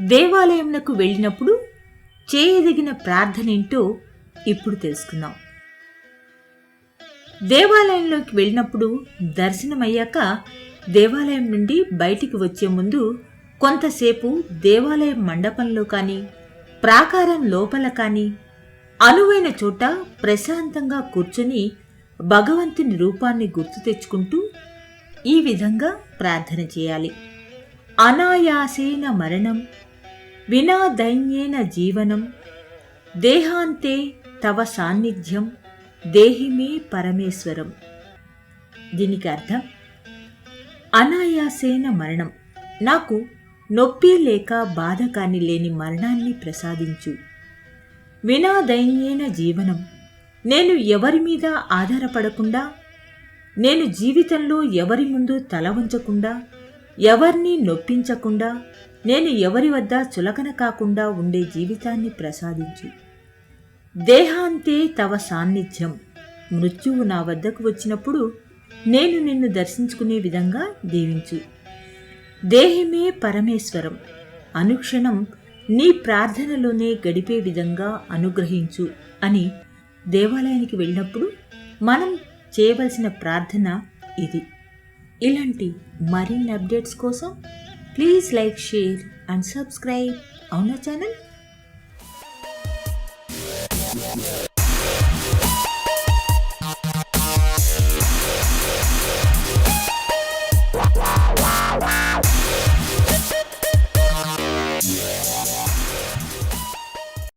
దేవాలయంలకు వెళ్ళినప్పుడు చేయదగిన ప్రార్థన ఏంటో ఇప్పుడు తెలుసుకుందాం. దేవాలయంలోకి వెళ్ళినప్పుడు దర్శనమయ్యాక దేవాలయం నుండి బయటికి వచ్చే ముందు కొంతసేపు దేవాలయం మండపంలో కానీ ప్రాకారం లోపల కానీ అనువైన చోట ప్రశాంతంగా కూర్చొని భగవంతుని రూపాన్ని గుర్తు తెచ్చుకుంటూ ఈ విధంగా ప్రార్థన చేయాలి. అనాయాసేన మరణం వినా దైన్యేన జీవనం. దేహాంతే తవ సాన్నిధ్యం. దేహిమే పరమేశ్వరం. దీనికి అర్థం? అనాయాసేన మరణం. నాకు నొప్పి లేక బాధ కాని లేని మరణాన్ని ప్రసాదించు. వినా దైన్యేన జీవనం. నేను ఎవరి మీద ఆధారపడకుండా? నేను జీవితంలో ఎవరి ముందు తల వంచకుండా? ఎవరిని నొప్పించకుండా? నేను ఎవరి వద్ద చులకన కాకుండా ఉండే జీవితాన్ని ప్రసాదించు. దేహాంతే తవ సాన్నిధ్యం. మృత్యువు నా వద్దకు వచ్చినప్పుడు నేను నిన్ను దర్శించుకునే విధంగా దీవించు. దేహమే పరమేశ్వరం. అనుక్షణం నీ ప్రార్థనలోనే గడిపే విధంగా అనుగ్రహించు అని దేవాలయానికి వెళ్ళినప్పుడు మనం చేయవలసిన ప్రార్థన ఇది. ఇలాంటి మరిన్ని అప్డేట్స్ కోసం Please like, share and subscribe on our channel. Yeah.